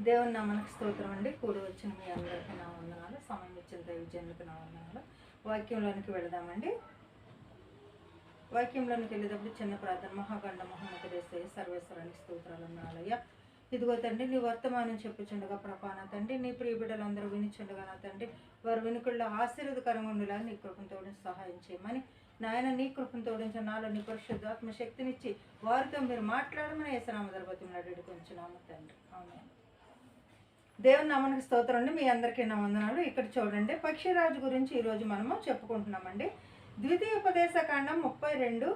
దేవుని నమనకు స్తోత్రం అండి. కూడి వచ్చిన మీ అందరికీ నా వందనాలు. సమయం ఇచ్చిన దైవజనులకు నా వందనాలు. వాక్యంలోనికి వెళదామండి. వాక్యంలోనికి వెళ్ళేటప్పుడు చిన్న ప్రార్థన. మహాగండ మహమ్మద్ సర్వేశ్వరానికి స్తోత్రాలు నాలయ్య ఇదిగో తండ్రి నీ వర్తమానం చెప్పుచుండగా ప్రపాన తండ్రి నీ ప్రియబిడ్డలందరూ వినిచుండగా నా తండ్రి. వారి వినుకుల్లో ఆశీర్వదకరంగా ఉండేలా నీ కృపంతో సహాయం చేయమని. నాయన నీ కృపంతో నాలో నీ పరిశుద్ధాత్మ శక్తినిచ్చి వారితో మీరు మాట్లాడమని ఏసనామ దర్భతి నడు కొంచున్నాము తండ్రి. అవునా దేవుని నమనకి స్తోత్రం అండి. మీ అందరికీ నా ఇక్కడ చూడండి పక్షిరాజు గురించి ఈరోజు మనము చెప్పుకుంటున్నామండి. ద్వితీయోపదేశ కాండం ముప్పై రెండు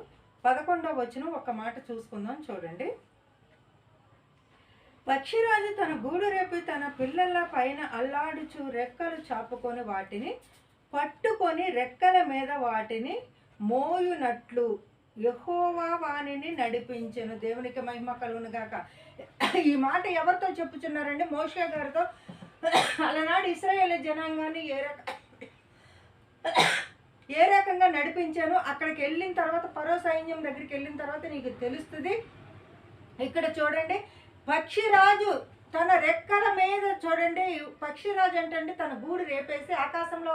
పదకొండవ వచ్చిన ఒక మాట చూసుకుందాం చూడండి. పక్షిరాజు తన గూడు రేపి తన పిల్లల పైన అల్లాడుచు రెక్కలు చాపుకొని వాటిని పట్టుకొని రెక్కల మీద వాటిని మోయునట్లు యహోవా వాణిని నడిపించను. దేవునికి మహిమ కలుగును గాక. ఈ మాట ఎవరితో చెప్పుచున్నారండి? మోషే గారితో. అలనాడు ఇస్రాయేల్ జనాంగాన్ని ఏ రక ఏ రకంగా నడిపించాను? అక్కడికి వెళ్ళిన తర్వాత పరో సైన్యం దగ్గరికి వెళ్ళిన తర్వాత నీకు తెలుస్తుంది. ఇక్కడ చూడండి. పక్షిరాజు తన రెక్కల మీద చూడండి పక్షిరాజు అంటే తన గూడు రేపేసి ఆకాశంలో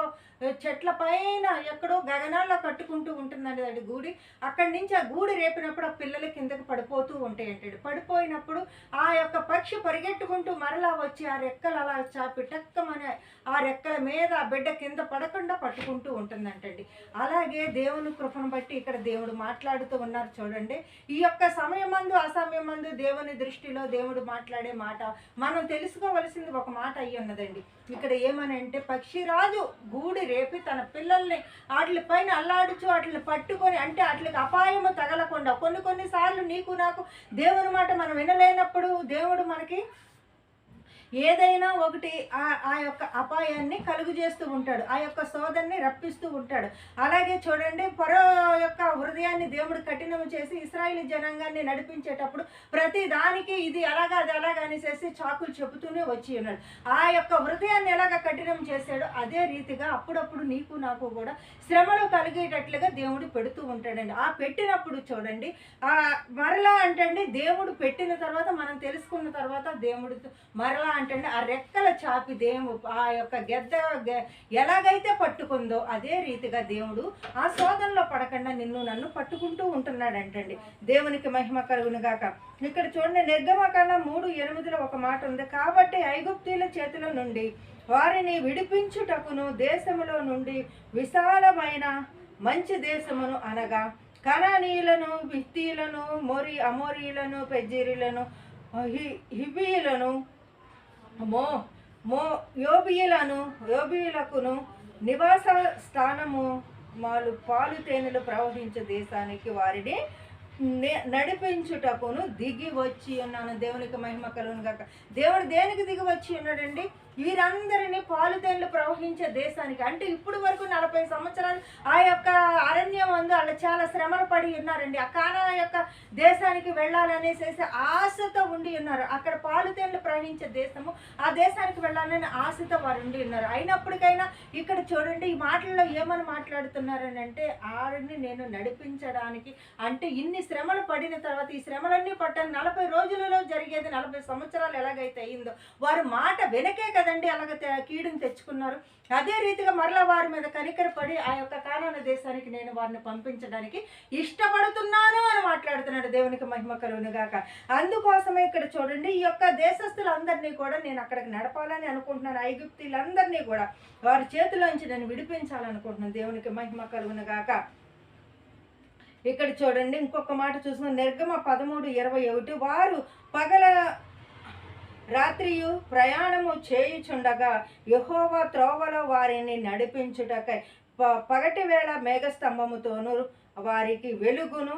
చెట్ల పైన ఎక్కడో గగనాల్లో కట్టుకుంటూ ఉంటుందండి అది గూడి. అక్కడి నుంచి ఆ గూడు రేపినప్పుడు ఆ పిల్లలు కిందకి పడిపోతూ ఉంటాయి అంటాడు. పడిపోయినప్పుడు ఆ యొక్క పక్షి పరిగెట్టుకుంటూ మరలా వచ్చి ఆ రెక్కలు అలా చాపి టక్కమని ఆ రెక్కల మీద ఆ బిడ్డ కింద పడకుండా పట్టుకుంటూ ఉంటుందంటండి. అలాగే దేవుని కృపను బట్టి ఇక్కడ దేవుడు మాట్లాడుతూ ఉన్నారు చూడండి. ఈ యొక్క సమయం మందు అసమయం మందు దేవుని దృష్టిలో దేవుడు మాట్లాడే మాట మనం తెలుసుకోవలసింది ఒక మాట అయ్యి ఉన్నదండి. ఇక్కడ ఏమనంటే పక్షిరాజు గూడి రేపి తన పిల్లల్ని వాటి పైన అల్లాడుచు వాటిని పట్టుకొని అంటే వాటికి అపాయము తగలకుండా కొన్ని కొన్నిసార్లు నీకు నాకు దేవుని మాట మనం వినలేనప్పుడు దేవుడు మనకి ఏదైనా ఒకటి ఆ యొక్క అపాయాన్ని కలుగు చేస్తూ ఉంటాడు. ఆ యొక్క శోధనని రప్పిస్తూ ఉంటాడు. అలాగే చూడండి పరో యొక్క హృదయాన్ని దేవుడు కఠినం చేసి ఇస్రాయిలీ జనాంగాన్ని నడిపించేటప్పుడు ప్రతి దానికి ఇది అలాగా అది అలాగా అనేసి చాకులు చెబుతూనే వచ్చి ఉన్నాడు. ఆ యొక్క హృదయాన్ని ఎలాగ కఠినం చేశాడో అదే రీతిగా అప్పుడప్పుడు నీకు నాకు కూడా శ్రమలు కలిగేటట్లుగా దేవుడు పెడుతూ ఉంటాడండి. ఆ పెట్టినప్పుడు చూడండి ఆ మరలా అంటే దేవుడు పెట్టిన తర్వాత మనం తెలుసుకున్న తర్వాత దేవుడు మరలా అంటే ఆ రెక్కల చాపి దేవుడు ఆ యొక్క గెద్ద గె- ఎలాగైతే పట్టుకుందో అదే రీతిగా దేవుడు ఆ శోధనలో పడకుండా నిన్ను నన్ను పట్టుకుంటూ ఉంటున్నాడంటండి. దేవునికి మహిమ కలుగును గాక. ఇక్కడ చూడండి నిర్గమకాండ మూడు ఎనిమిదిలో ఒక మాట ఉంది. కాబట్టి ఐగుప్తీల చేతిలో నుండి వారిని విడిపించుటకును దేశములో నుండి విశాలమైన మంచి దేశమును అనగా కణానీయులను విత్తీలను మొరి అమోరీలను పెజ్జీరీలను హి- హిబీయులను మో మో యోబియులను యోబియులకును నివాస స్థానము మాలు పాలు తేనెలు ప్రవహించే దేశానికి వారిని నే- నడిపించుటకును దిగి వచ్చి ఉన్నాను. దేవునికి మహిమ కలుగును గాక. దేవుడు దేనికి దిగి వచ్చి ఉన్నాడండి? వీరందరినీ పాలుతేళ్ళు ప్రవహించే దేశానికి. అంటే ఇప్పుడు వరకు నలభై సంవత్సరాలు ఆ యొక్క వాళ్ళు చాలా శ్రమలు పడి ఉన్నారండి. ఆ కానా యొక్క దేశానికి వెళ్ళాలనేసేసి ఆశతో ఉండి ఉన్నారు. అక్కడ పాలుతేళ్ళు ప్రవహించే దేశము ఆ దేశానికి వెళ్ళాలని ఆశతో వారు ఉండి ఉన్నారు. అయినప్పటికైనా ఇక్కడ చూడండి ఈ మాటల్లో ఏమని మాట్లాడుతున్నారని అంటే ఆడిని నేను నడిపించడానికి అంటే ఇన్ని శ్రమలు పడిన తర్వాత ఈ శ్రమలన్నీ పట్టాను నలభై రోజులలో జరిగేది నలభై సంవత్సరాలు ఎలాగైతే అయిందో వారు మాట వెనకే కదండి అలాగ కీడుని తెచ్చుకున్నారు. అదే రీతిగా మరలా వారి మీద కనికరపడి ఆ యొక్క కానాన దేశానికి నేను వారిని పంపించాను చూపించడానికి ఇష్టపడుతున్నాను అని మాట్లాడుతున్నాడు దేవునికి మహిమ కలుగునుగాక అందుకోసమే ఇక్కడ చూడండి ఈ యొక్క దేశస్తులందరినీ కూడా నేను అక్కడికి నడపాలని అనుకుంటున్నాను. ఐగుప్తీలందరినీ కూడా వారి చేతిలోంచి నేను విడిపించాలనుకుంటున్నాను. దేవునికి మహిమ కలుగును గాక. ఇక్కడ చూడండి ఇంకొక మాట చూసిన నిర్గమ పదమూడు ఇరవై ఒకటి. వారు పగల రాత్రియు ప్రయాణము చేయుచుండగా యెహోవా త్రోవలో వారిని నడిపించుటకై పగటి వేళ మేఘస్తంభముతోనూ వారికి వెలుగును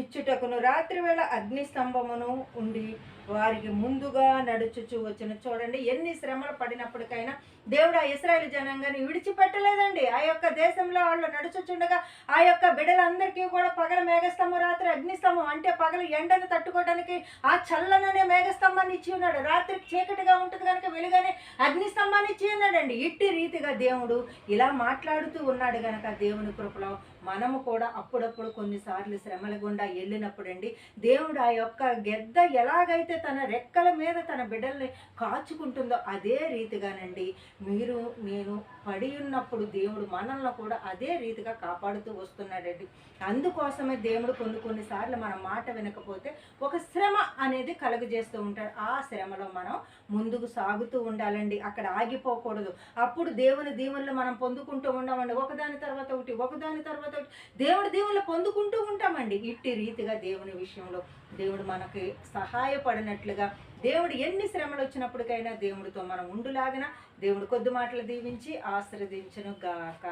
ఇచ్చుటకును రాత్రివేళ అగ్నిస్తంభమును అగ్ని స్తంభమును ఉండి వారికి ముందుగా నడుచుచు వచ్చిన. చూడండి ఎన్ని శ్రమలు పడినప్పటికైనా దేవుడు ఆ ఇస్రాయల్ జనాంగాన్ని విడిచిపెట్టలేదండి. ఆ యొక్క దేశంలో వాళ్ళు నడుచుచుండగా ఆ యొక్క బిడ్డలందరికీ కూడా పగల మేఘస్తంభం రాత్రి అగ్నిస్తంభం అంటే పగల ఎండను తట్టుకోవడానికి ఆ చల్లననే మేఘస్తంభాన్ని ఇచ్చి ఉన్నాడు. రాత్రి చీకటిగా ఉంటుంది కనుక వెలుగనే అగ్నిస్తంభాన్ని ఇచ్చి ఉన్నాడండి. ఇట్టి రీతిగా దేవుడు ఇలా మాట్లాడుతూ ఉన్నాడు కనుక దేవుని కృపలో. మనము కూడా అప్పుడప్పుడు కొన్నిసార్లు శ్రమల గుండా వెళ్ళినప్పుడండి దేవుడు ఆ యొక్క గెద్ద ఎలాగైతే ఎలాగైతే తన రెక్కల మీద తన బిడ్డల్ని కాచుకుంటుందో అదే రీతిగానండి మీరు నేను పడి ఉన్నప్పుడు దేవుడు మనల్ని కూడా అదే రీతిగా కాపాడుతూ వస్తున్నాడండి. అందుకోసమే దేవుడు కొన్ని కొన్నిసార్లు మన మాట వినకపోతే ఒక శ్రమ అనేది కలుగజేస్తూ ఉంటాడు. ఆ శ్రమలో మనం ముందుకు సాగుతూ ఉండాలండి. అక్కడ ఆగిపోకూడదు. అప్పుడు దేవుని దీవెనలు మనం పొందుకుంటూ ఉండమండి. ఒకదాని తర్వాత ఒకటి ఒకదాని తర్వాత ఒకటి. దేవుడి దీవెనలు పొందుకుంటూ ఉంటామండి. ఇట్టి రీతిగా దేవుని విషయంలో దేవుడు మనకి సహాయపడినట్లుగా దేవుడు ఎన్ని శ్రమలు వచ్చినప్పటికైనా దేవుడితో మనం ఉండులాగిన దేవుడు కొద్ది మాటలు దీవించి ఆశ్రదించను గాక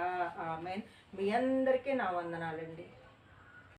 ఆమెన్. మీ అందరికీ నా వందనాలండి.